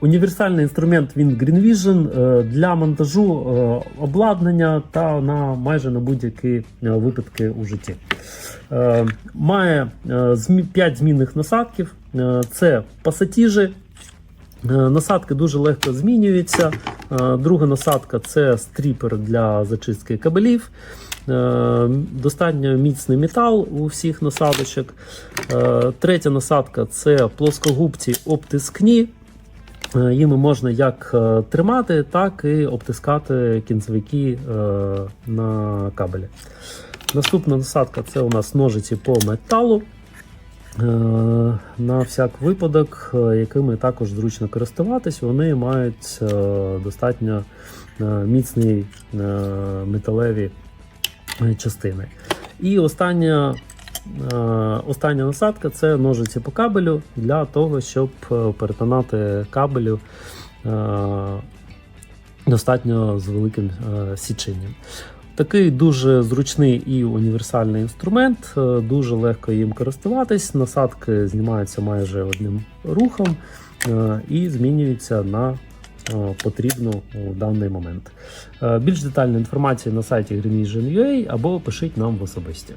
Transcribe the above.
Універсальний інструмент він Green Vision е, для монтажу е, обладнання та на майже на будь-які е, випадки у житті. Має 5 змінних насадків. Це пасатіжі. Насадки дуже легко змінюються. Друга насадка це стріпер для зачистки кабелів. Достатньо міцний метал у всіх насадочок. Третя насадка це плоскогубці обтискні. Е, Їми можна як е, тримати, так і обтискати кінцевики е, на кабелі. Наступна насадка це у нас ножиці по металу. На всяк випадок, якими також зручно користуватись, вони мають достатньо міцні металеві частини. І остання, остання насадка це ножиці по кабелю для того, щоб е, перетинати кабелю е, достатньо з великим е, січенням. Такий дуже зручний і універсальний інструмент, е, дуже легко їм користуватись. Насадки знімаються майже одним рухом е, і змінюються на е, потрібну у даний момент. Е, Більш детальна інформація на сайті greenvision.ua або пишіть нам в особисті.